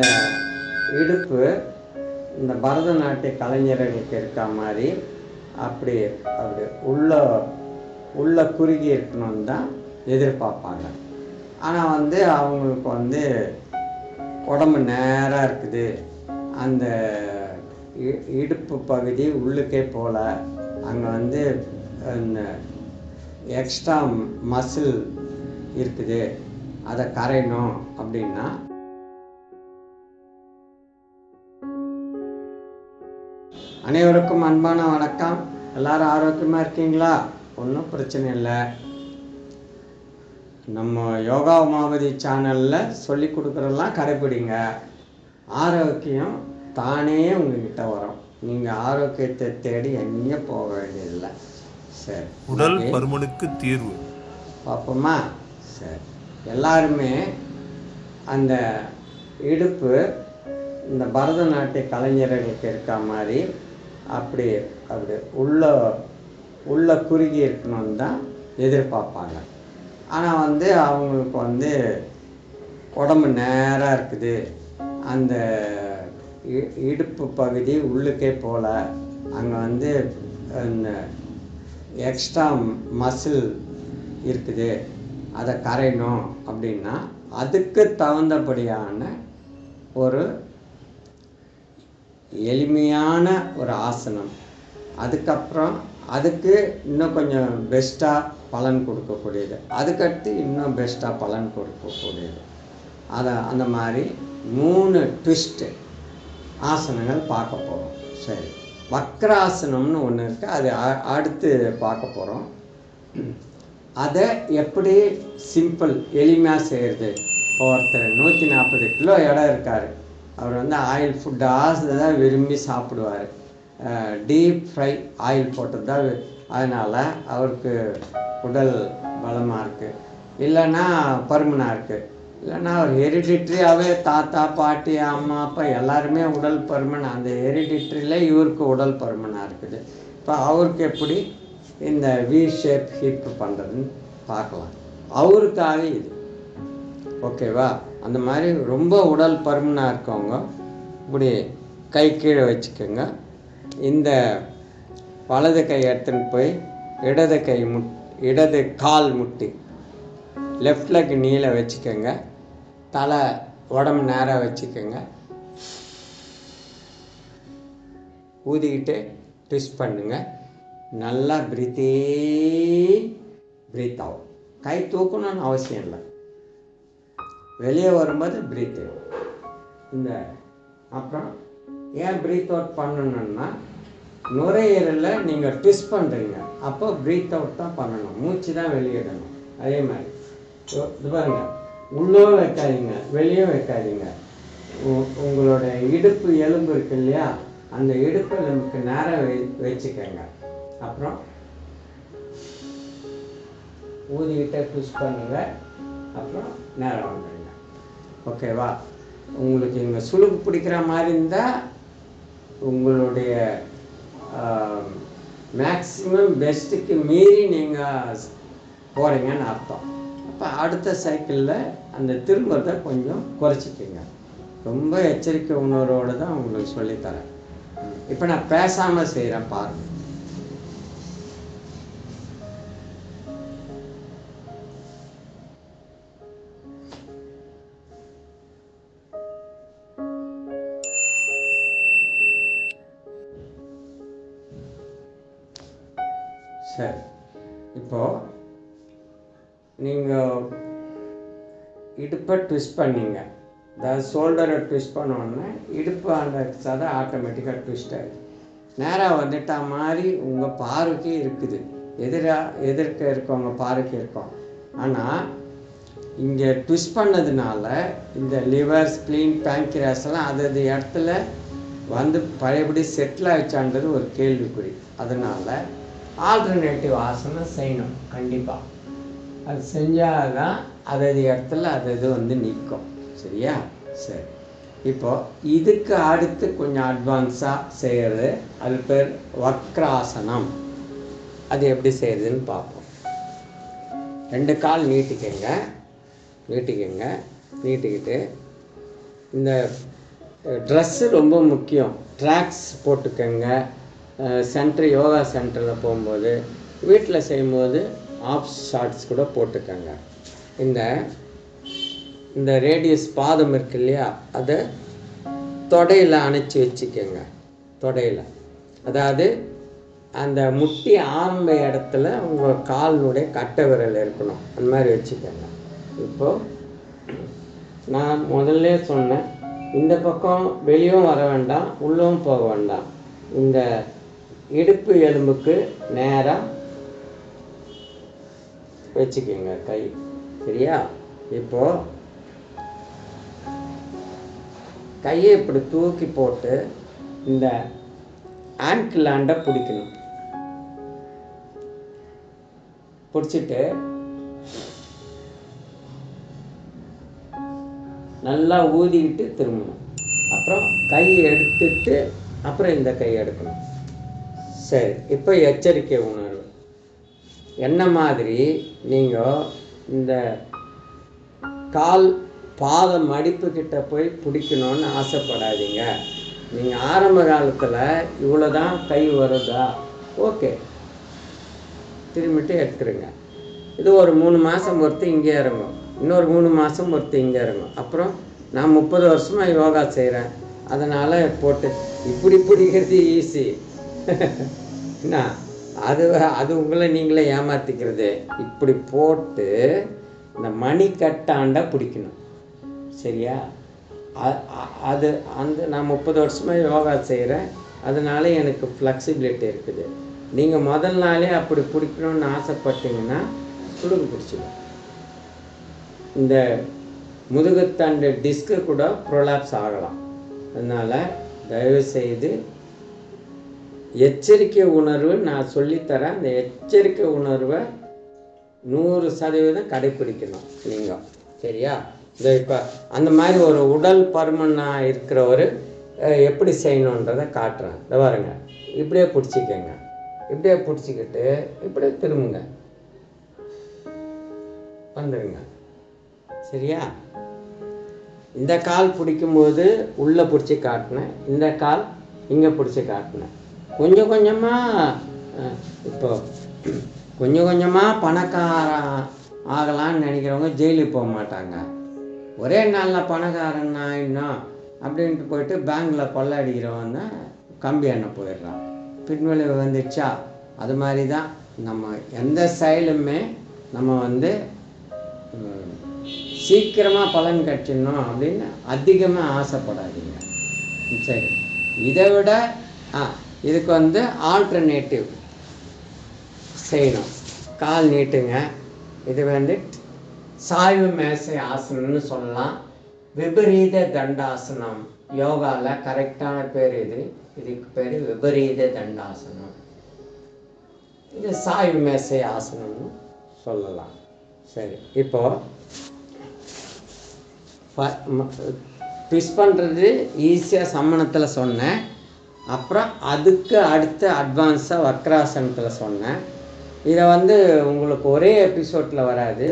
இந்த இடுப்பு இந்த பரதநாட்டிய கலைஞர்களுக்கு இருக்க மாதிரி அப்படி அப்படி உள்ள உள்ள குறுகி இருக்கணும்னு தான் எதிர்பார்ப்பாங்க. ஆனால் வந்து அவங்களுக்கு வந்து உடம்பு நேராக இருக்குது. அந்த இ- இடுப்பு பகுதி உள்ளுக்கே போகல அங்கே வந்து இந்த எக்ஸ்ட்ரா மசில் இருக்குது. அதை கரையணும் அப்படின்னா அனைவருக்கும் அன்பான வணக்கம். எல்லாரும் ஆரோக்கியமாக இருக்கீங்களா? ஒன்றும் பிரச்சனை இல்லை. நம்ம யோகா உமாபதி சேனலில் சொல்லி கொடுக்குறதெல்லாம் கடைப்பிடிங்க. ஆரோக்கியம் தானே உங்ககிட்ட வரும். நீங்கள் ஆரோக்கியத்தை தேடி எங்கேயும் போக வேண்டியதில்லை. சரி உடல் பருமனுக்கு தீர்வு. பார்ப்போமா? சரி. எல்லாருமே அந்த இடுப்பு இந்த பரதநாட்டிய கலைஞர்களுக்கு இருக்க மாதிரி அப்படி அப்படி உள்ள உள்ள குறுகி இருக்கணும்னு தான் எதிர்பார்ப்பாங்க. ஆனால் வந்து அவங்களுக்கு வந்து உடம்பு நேராக இருக்குது. அந்த இ- இடுப்பு பகுதி உள்ளுக்கே போகல அங்கே வந்து இந்த எக்ஸ்ட்ரா மசில் இருக்குது. அதை கரையணும் அப்படின்னா அதுக்கு தகுந்தபடியான ஒரு எளிமையான ஒரு ஆசனம். அதுக்கப்புறம் அதுக்கு இன்னும் கொஞ்சம் பெஸ்ட்டாக பலன் கொடுக்கக்கூடியது. அதுக்கடுத்து இன்னும் பெஸ்ட்டாக பலன் கொடுக்கக்கூடியது. அதை அந்த மாதிரி மூணு ட்விஸ்ட்டு ஆசனங்கள் பார்க்க போகிறோம் சரி. வக்ராசனம்னு ஒன்று இருக்குது அது அடுத்து பார்க்க போகிறோம் அதை எப்படி சிம்பிள் எளிமையாக செய்கிறது இப்போ ஒருத்தர் நூற்றி நாற்பது கிலோ இடம் இருக்கார். அவர் வந்து ஆயில் ஃபுட் தான் விரும்பி சாப்பிடுவார். டீப் ஃப்ரை ஆயில் போட்டது தான் அதனால் அவருக்கு உடல் பலமாக இருக்குது இல்லைன்னா பருமனாக இருக்குது இல்லைன்னா அவர் ஹெரிடிட்ரியாகவே தாத்தா பாட்டி அம்மா அப்பா எல்லாருமே உடல் பருமன். அந்த ஹெரிடிட்ரியில் இவருக்கு உடல் பருமனாக இருக்குது. இப்போ அவருக்கு எப்படி இந்த வி ஷேப் ஹிப் பண்ணுறதுன்னு பார்க்கலாம். அவருக்காக இது. ஓகேவா? அந்த மாதிரி ரொம்ப உடல் பருமனாக இருக்கவங்க இப்படி கை கீழே வச்சுக்கோங்க. இந்த வலது கை எடுத்துன்னு போய் இடது கை முட் இடது கால் முட்டி லெஃப்ட் லெக் நீளை வச்சுக்கோங்க. தலை உடம்பு நேராக வச்சுக்கோங்க. ஊதிக்கிட்டு ட்விஸ்ட் பண்ணுங்க. நல்லா பிரீத்தே பிரீத் ஆகும் கை தூக்கணும்னு அவசியம் இல்லை. வெளியே வரும்போது பிரீத் இந்த அப்புறம் ஏன் ப்ரீத் அவுட் பண்ணணும்னா நுரையீரலில் நீங்கள் ட்விஸ்ட் பண்ணுறீங்க அப்போ ப்ரீத் அவுட் தான் பண்ணணும். மூச்சு தான் வெளியிடணும். அதே மாதிரி. இது பாருங்க. உள்ளே வைக்காதீங்க. வெளியே வைக்காதீங்க. உ- உங்களோட இடுப்பு எலும்பு இருக்கு இல்லையா? அந்த இடுப்பு எலும்புக்கு நேரம் வை வச்சுக்கோங்க. அப்புறம் ஊதிக்கிட்ட ட்விஸ்ட் பண்ணுங்க. அப்புறம் நேரம் வந்துடுங்க. ஓகேவா? உங்களுக்கு இங்கே சுளுக்கு பிடிக்கிற மாதிரி இருந்தால் உங்களுடைய மேக்ஸிமம் பெஸ்ட்டுக்கு மீறி நீங்கள் போகிறீங்கன்னு அர்த்தம். அப்போ அடுத்த சைக்கிளில் அந்த திரும்புறதை கொஞ்சம் குறைச்சிக்கங்க. ரொம்ப எச்சரிக்கை உணர்வோடு தான் உங்களுக்கு சொல்லித்தரேன். இப்போ நான் பேசாமல் செய்கிறேன் பாருங்கள் சரி இப்போ நீங்கள் இடுப்பை ட்விஸ்ட் பண்ணிங்க. அதாவது ஷோல்டரை ட்விஸ்ட் பண்ணோன்னே இடுப்பு அந்த சதை ஆட்டோமேட்டிக்காக ட்விஸ்ட் ஆகுது நேராக வந்துட்டா மாதிரி உங்கள் பார்வைக்கு இருக்குது. எதிராக எதிர்க்க இருக்கவங்க பார்வைக்கு இருக்கும். ஆனால் இங்கே ட்விஸ்ட் பண்ணதுனால இந்த லிவர் ஸ்ப்ளீன் பேங்கிராஸ் எல்லாம் அது அது இடத்துல வந்து பழையபடி செட்டில் ஆகிச்சான்றது ஒரு கேள்விக்குறி. அதனால் ஆல்டர்னேட்டிவ் ஆசனம் செய்யணும் கண்டிப்பாக அது செஞ்சால் தான் அது அது இடத்துல அது இது வந்து நிற்கும். சரியா? சரி. இப்போது இதுக்கு அடுத்து கொஞ்சம் அட்வான்ஸாக செய்கிறது அது பேர் வக்ராசனம். அது எப்படி செய்கிறதுன்னு பார்ப்போம். ரெண்டு கால் நீட்டிக்கங்க. நீட்டிக்கங்க. நீட்டிக்கிட்டு இந்த ட்ரெஸ்ஸு ரொம்ப முக்கியம். ட்ராக்ஸ் போட்டுக்கோங்க. சென்டர் யோகா சென்டரில் போகும்போது வீட்டில் செய்யும்போது ஆஃப் ஷார்ட்ஸ் கூட போட்டுக்கோங்க. இந்த இந்த ரேடியஸ் பாதம் இருக்கு இல்லையா அதை தொடையில் அணைச்சி வச்சுக்கோங்க. தொடையில். அதாவது அந்த முட்டி ஆரம்ப இடத்துல உங்கள் காலினுடைய கட்டை விரல் இருக்கணும். அந்த மாதிரி வச்சுக்கோங்க. இப்போது நான் முதல்ல சொன்னேன் இந்த பக்கம் வெளியும் வர வேண்டாம் உள்ளவும் போக வேண்டாம். இந்த இடுப்பு எலும்புக்கு நேராக வச்சுக்கோங்க கை. சரியா? இப்போ கையை இப்படி தூக்கி போட்டு இந்த ஆங்கிளாண்டை பிடிக்கணும். பிடிச்சிட்டு நல்லா ஊதிக்கிட்டு திரும்பணும். அப்புறம் கை எடுத்துட்டு அப்புறம் இந்த கை எடுக்கணும். சரி இப்போ எச்சரிக்கை உணர்வு. என்ன மாதிரி நீங்கள் இந்த கால் பாத மடிப்பு கிட்ட போய் பிடிக்கணும்னு ஆசைப்படாதீங்க. நீங்கள் ஆரம்ப காலத்தில் இவ்வளோ தான் கை வருதா? ஓகே. திரும்பிட்டு எடுத்துருங்க. இது ஒரு மூணு மாதம் பொறுத்து இங்கே இறங்கும். இன்னொரு மூணு மாதம் பொறுத்து இங்கே இறங்கும். அப்புறம் நான் முப்பது வருஷமாக யோகா செய்கிறேன் அதனால் போட்டு இப்படி பிடிக்கிறது ஈஸி என்ன? அது அது உங்களை நீங்களே ஏமாற்றிக்கிறது இப்படி போட்டு இந்த மணிக்கட்டாண்ட பிடிக்கணும். சரியா? அது அந்த நான் முப்பது வருஷமாக யோகா செய்கிறேன் அதனால எனக்கு ஃப்ளெக்சிபிலிட்டி இருக்குது. நீங்கள் முதல் நாளே அப்படி பிடிக்கணும்னு ஆசைப்பட்டீங்கன்னா சுடுகு பிடிச்சிடும் இந்த முதுகுத்தண்டு டிஸ்க்கு கூட ப்ரொலாப்ஸ் ஆகலாம். அதனால் தயவுசெய்து எச்சரிக்கை உணர்வு நான் சொல்லித்தரேன். அந்த எச்சரிக்கை உணர்வை நூறு சதவீதம் கடைப்பிடிக்கணும் நீங்கள் சரியா? இந்த இப்போ அந்த மாதிரி ஒரு உடல் பருமனாக இருக்கிறவர் எப்படி செய்யணுன்றதை காட்டுறேன். இந்த பாருங்க. இப்படியே பிடிச்சிக்கங்க. இப்படியே பிடிச்சிக்கிட்டு இப்படியே திரும்புங்க. வந்துடுங்க சரியா? இந்த கால் பிடிக்கும்போது உள்ளே பிடிச்சி காட்டினேன். இந்த கால் இங்கே பிடிச்சி காட்டினேன். கொஞ்சம் கொஞ்சமாக இப்போ கொஞ்சம் கொஞ்சமாக பணக்கார ஆகலான்னு நினைக்கிறவங்க ஜெயிலுக்கு போக மாட்டாங்க. ஒரே நாளில் பணக்காரன் ஆயிடணும் அப்படின்ட்டு போயிட்டு பேங்க்கில் கொள்ளை அடிக்கிறவன் தான் கம்பி எண்ணெய் போயிடுறான். பின்விளைவு வந்துடுச்சா அது மாதிரி தான் நம்ம எந்த செயலுமே நம்ம வந்து சீக்கிரமாக பலன் கிடைச்சிடணும் அப்படின்னு அதிகமாக ஆசைப்படாதீங்க. ம், சரி. இதை விட ஆ இதுக்கு வந்து ஆல்டர்னேட்டிவ் செய்யணும். கால் நீட்டுங்க. இது வந்து சாய்வு மேசை ஆசனம்னு சொல்லலாம். விபரீத தண்டாசனம். யோகாவில் கரெக்டான பேர் இது இதுக்கு பேர் விபரீத தண்டாசனம். இது சாய்வு மேசை ஆசனம்னு சொல்லலாம். சரி இப்போ பிஸ் பண்ணுறது ஈஸியாக சம்மணத்தில் சொன்னேன். அப்புறம் அதுக்கு அடுத்த அட்வான்ஸாக வக்ராசனத்தில் சொன்னேன். இதை வந்து உங்களுக்கு ஒரே எபிசோட்டில் வராது.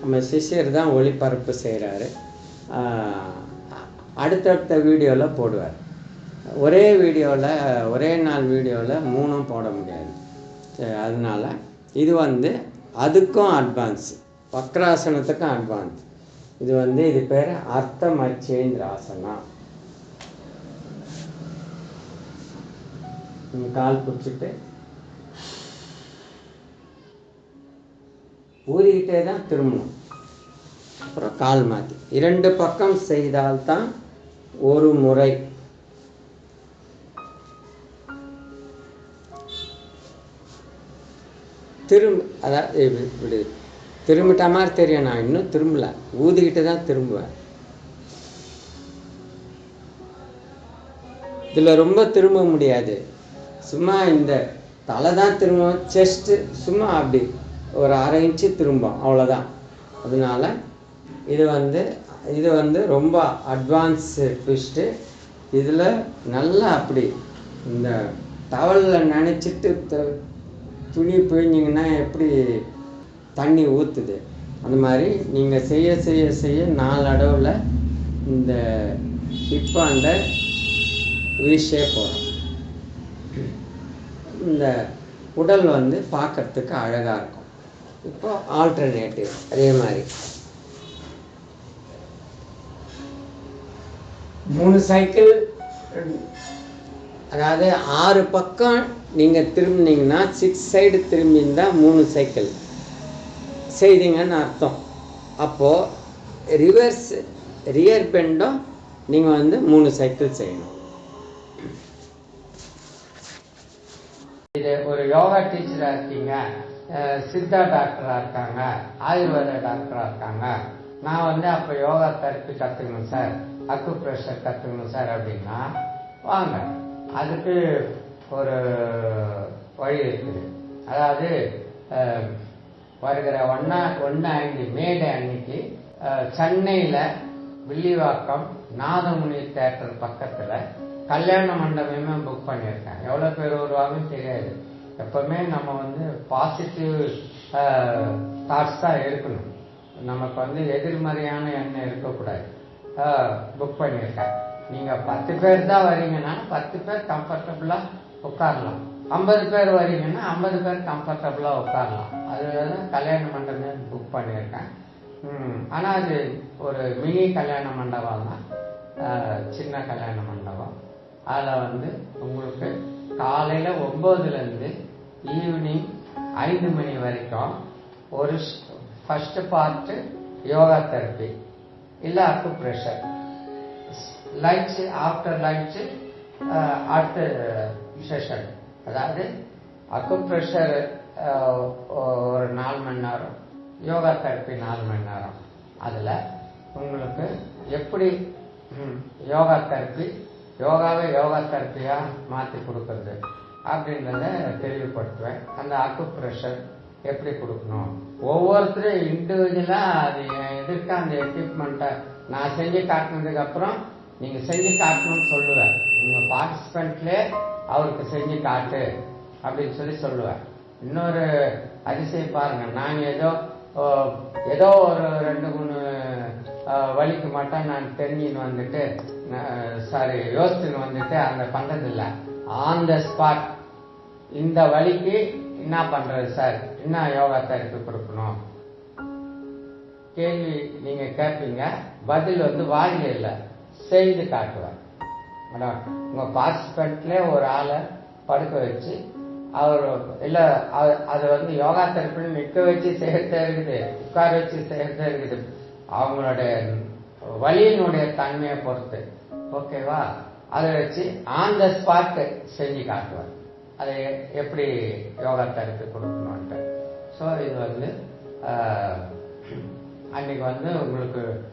நம்ம சிஷ்யர் தான் ஒளிபரப்பு செய்கிறாரு அடுத்தடுத்த வீடியோவில் போடுவார். ஒரே வீடியோவில் ஒரே நாள் வீடியோவில் மூணும் போட முடியாது. சரி அதனால் இது வந்து அதுக்கும் அட்வான்ஸ் வக்ராசனத்துக்கும் அட்வான்ஸ் இது வந்து இது பேர் அர்த்த மச்சேந்திராசனா நீங்கள் கால் பிடிச்சிட்டு ஊறிக்கிட்டே தான் திரும்பணும். அப்புறம் கால் மாற்றி இரண்டு பக்கம் செய்தால்தான் ஒரு முறை. திரும்ப அதாவது இப்படி திரும்பிட்ட மாதிரி தெரியும். நான் இன்னும் திரும்பல. ஊதிக்கிட்டு தான் திரும்புவேன். இதில் ரொம்ப திரும்ப முடியாது. சும்மா இந்த தலை தான் திரும்பும் செஸ்ட்டு சும்மா அப்படி ஒரு அரை இன்ச்சு திரும்பும் அவ்வளோதான் அதனால இது வந்து இது வந்து ரொம்ப அட்வான்ஸு ட்விஸ்ட்டு இதில் நல்லா அப்படி இந்த டவலில் நினச்சிட்டு துணி பிழிஞ்சிங்கன்னா எப்படி தண்ணி ஊற்றுது அந்த மாதிரி நீங்கள் செய்ய செய்ய செய்ய நாலு அடவில் இந்த ஹிப்பாண்ட வீஷே போகிறோம் இந்த உடல் வந்து பார்க்கறதுக்கு அழகாக இருக்கும். இப்போ ஆல்டர்னேட்டிவ் அதே மாதிரி. மூணு சைக்கிள் அதாவது ஆறு பக்கம் நீங்கள் திரும்பினீங்கன்னா சிக்ஸ் சைடு திரும்பியிருந்தால் மூணு சைக்கிள் செய்தீங்கன்னு அர்த்தம். அப்போது ரிவர்ஸ் ரியர் பெண்டும் நீங்கள் வந்து மூணு சைக்கிள் செய்யணும். இது ஒரு யோகா டீச்சராக இருக்கீங்க. சித்தா டாக்டராக இருக்காங்க. ஆயுர்வேத டாக்டராக இருக்காங்க. நான் வந்து அப்போ யோகா தெரப்பி கற்றுக்கணும் சார். அக்கு ப்ரெஷர் கற்றுக்கணும் சார் அப்படின்னா வாங்க. அதுக்கு ஒரு வழி இருக்குது. அதாவது வருகிற ஒன்னா ஒன்று ஐந்து மேடை அன்னைக்கு சென்னையில் வில்லிவாக்கம் நாதமுனி தேட்டர் பக்கத்தில் கல்யாண மண்டபமே புக் பண்ணியிருக்கேன். எவ்வளோ பேர் வருவாங்கன்னு தெரியாது. எப்பவுமே நம்ம வந்து பாசிட்டிவ் தாட்ஸ் தான் இருக்கணும். நமக்கு வந்து எதிர்மறையான எண்ணம் இருக்கக்கூடாது. புக் பண்ணியிருக்கேன். நீங்கள் பத்து பேர் தான் வரீங்கன்னா பத்து பேர் கம்ஃபர்டபுளாக உட்காரலாம். ஐம்பது பேர் வரீங்கன்னா ஐம்பது பேர் கம்ஃபர்டபுளாக உட்காரலாம். அது தான் கல்யாண மண்டபமே புக் பண்ணியிருக்கேன். ஆனால் அது ஒரு மினி கல்யாண மண்டபம் தான் சின்ன கல்யாண மண்டபம். அதில் வந்து உங்களுக்கு காலையில் ஒம்போதுலேருந்து ஈவினிங் ஐந்து மணி வரைக்கும் ஒரு ஃபஸ்ட்டு பார்ட்டு யோகா தெரப்பி இல்லை acupressure lunch after lunch அடுத்த செஷன் அதாவது அக்கு ப்ரெஷர் ஒரு நாலு மணி நேரம் யோகா தெரப்பி நாலு மணி நேரம். அதில் உங்களுக்கு எப்படி ம், யோகா தெரப்பி யோகாவை யோகா தெரப்பியாக மாற்றி கொடுக்கறது அப்படின்றத தெளிவுபடுத்துவேன். அந்த அக்குப்ரெஷர் எப்படி கொடுக்கணும்? ஒவ்வொருத்தரும் இண்டிவிஜுவலாக அது எதிர்க்க அந்த எக்யூப்மெண்ட்டை நான் செஞ்சு காட்டினதுக்கு அப்புறம் நீங்க செஞ்சு காட்டணும்னு சொல்லுவேன். நீங்க பார்ட்டிசிபென்ட்லே அவருக்கு செஞ்சு காட்டு அப்படின்னு சொல்லி சொல்லுவேன். இன்னொரு அதிசயம் பாருங்க. நான் ஏதோ ஏதோ ஒரு ரெண்டு மூணு வழிக்கு மட்டும் நான் தெரிஞ்சுன்னு வந்துட்டு சாரி யோசிச்சுன்னு வந்துட்டு அந்த பண்றதில்ல ஆன் த ஸ்பாட் இந்த வழிக்கு என்ன பண்றது சார் என்ன யோகா தெரப்பி கொடுக்கணும்? கேள்வி நீங்க கேட்பீங்க பதில் வந்து வாயில இல்லை செய்து காட்டுவேன் மேடம் உங்க பார்ட்டிசிபென்ட்ல ஒரு ஆளை படுக்க வச்சு அவர் இல்ல அது வந்து யோகா தெரப்பின்னு நிக்க வச்சு செய்யறதே இருக்குது உட்கார வச்சு செய்யறதே இருக்குது. அவங்களுடைய வழியினுடைய தன்மையை பொறுத்து. ஓகேவா அதை வச்சு ஆன் த ஸ்பாட் செஞ்சு காட்டுவார். அதை எப்படி யோகா தெரப்பி கொடுக்கணும்ட்டு ஸோ இது வந்து அன்னைக்கு வந்து உங்களுக்கு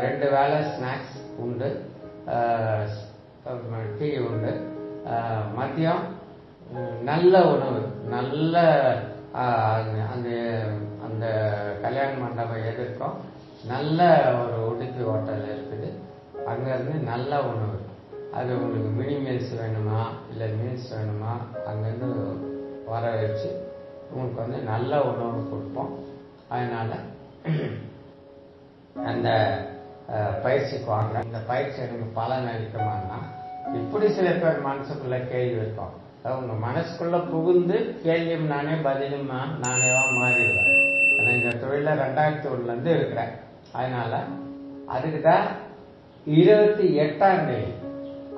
ரெண்டு வேளை ஸ்நாக்ஸ் உண்டு. டீ உண்டு. மதியம் நல்ல உணவு. நல்ல அந்த- அந்த அந்த கல்யாண மண்டபம் எதிர்க்கும் நல்ல ஒரு உடுப்பி ஹோட்டல் இருக்குது. அங்கேருந்து நல்ல உணவு. அது உங்களுக்கு மினி மீல்ஸ் வேணுமா இல்லை மீல்ஸ் வேணுமா அங்கேருந்து வர வச்சு உங்களுக்கு வந்து நல்ல உணவு கொடுப்போம். அதனால் அந்த பயிற்சிக்கு வாங்க. இந்த பயிற்சி எனக்கு பலன் அளிக்குமானா இப்படி சில பேர் மனசுக்குள்ள கேள்வி இருக்கும். உங்க மனசுக்குள்ள புகுந்து கேள்வியும் நானே பதிலும் நானேவா மாறிடுவேன். ஏன்னா இந்த தொழில ரெண்டாயிரத்தி ஒண்ணுல இருந்து இருக்கிறேன் அதனால அதுக்கு தான் இருபத்தி எட்டாம் தேதி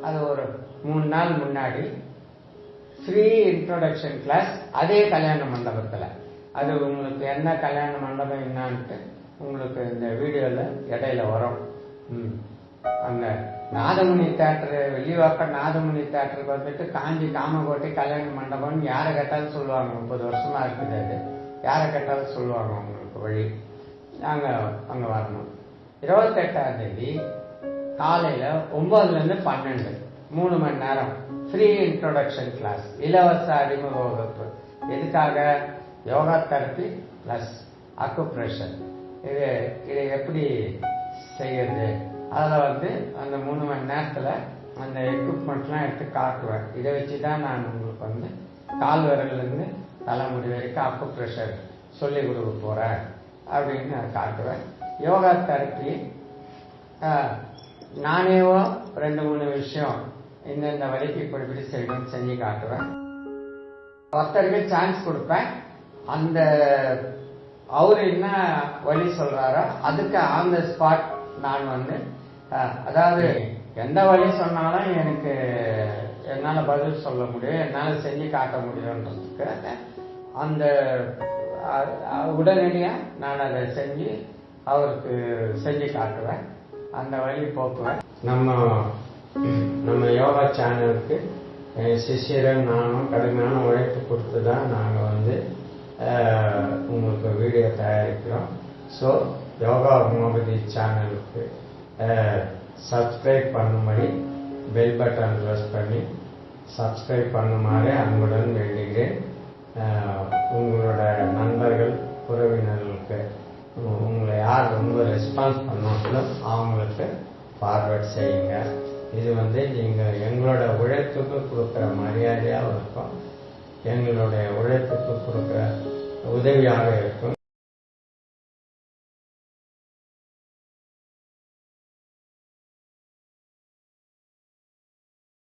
அது ஒரு மூணு நாள் முன்னாடி ஃப்ரீ இன்ட்ரோடக்ஷன் கிளாஸ் அதே கல்யாண மண்டபத்தில். அது உங்களுக்கு என்ன கல்யாண மண்டபம் என்னான்ட்டு உங்களுக்கு இந்த வீடியோவில் இடையில வரும். ம். அந்த நாதமுனி தேட்டரு வெள்ளிவாக்க நாதமுனி தேட்டருக்கு வந்துட்டு காஞ்சி காமகோட்டை கல்யாண மண்டபம்னு யாரை கேட்டாலும் சொல்லுவாங்க. முப்பது வருஷமா இருக்குது அது. யாரை கேட்டாலும் சொல்லுவாங்க உங்களுக்கு வழி. நாங்கள் அங்கே வரணும். இருபத்தெட்டாம் தேதி காலையில் ஒம்பதுலேருந்து பன்னெண்டு மூணு மணி நேரம். ஃப்ரீ இன்ட்ரோடக்ஷன் கிளாஸ் இலவச அறிமுக வகுப்பு எதுக்காக? யோகா தெரப்பி ப்ளஸ் அக்குப்ரெஷர் இது இதை எப்படி செய்யறது? அதில் வந்து அந்த மூணு மணி நேரத்தில் அந்த எக்யூப்மெண்ட்லாம் எடுத்து காட்டுவேன். இதை வச்சு தான் நான் உங்களுக்கு வந்து கால் விரல்லேருந்து தலைமுடி வரைக்கும் அக்குப்ரெஷர் சொல்லிக் கொடுக்க போகிறேன் அப்படின்னு நான் காட்டுவேன். யோகா தெரப்பி நானேவோ ரெண்டு மூணு விஷயம் இந்தந்த வழிக்கு இப்படி இப்படி செய்யணும்னு செஞ்சு காட்டுவேன். ஒருத்தருக்கு சான்ஸ் கொடுப்பேன். அந்த அவர் என்ன வழி சொல்றாரோ அதுக்கு ஆன் த ஸ்பாட் நான் வந்து அதாவது எந்த வழி சொன்னாலும் எனக்கு என்னால் பதில் சொல்ல முடியும் என்னால் செஞ்சு காட்ட முடியுன்றதுக்கு அந்த உடனடியாக நான் அதை செஞ்சு அவருக்கு செஞ்சு காட்டுவேன். அந்த வழி போக்குவேன். நம்ம நம்ம யோகா சேனலுக்கு என் சிஷியரும் நானும் கடுமையான உழைப்பு கொடுத்து தான் நாங்கள் வந்து உங்களுக்கு வீடியோ தயாரிக்கிறோம். ஸோ யோகா மோபதி சேனலுக்கு சப்ஸ்கிரைப் பண்ணும்படி பெல் பட்டன் ப்ரெஸ் பண்ணி சப்ஸ்கிரைப் பண்ணுமாறு அன்புடன் வேண்டுகிறேன். உங்களோட நண்பர்கள் உறவினர்களுக்கு உங்களை யார் ரொம்ப ரெஸ்பான்ஸ் பண்ணாங்களோ அவங்களுக்கு ஃபார்வர்ட் செய்யுங்க. இது வந்து நீங்கள் எங்களோட உழைப்புக்கு கொடுக்குற மரியாதையாகவும் இருக்கும். எங்களுடைய உழைப்புக்கு கொடுக்குற உதவியாக இருக்கும்.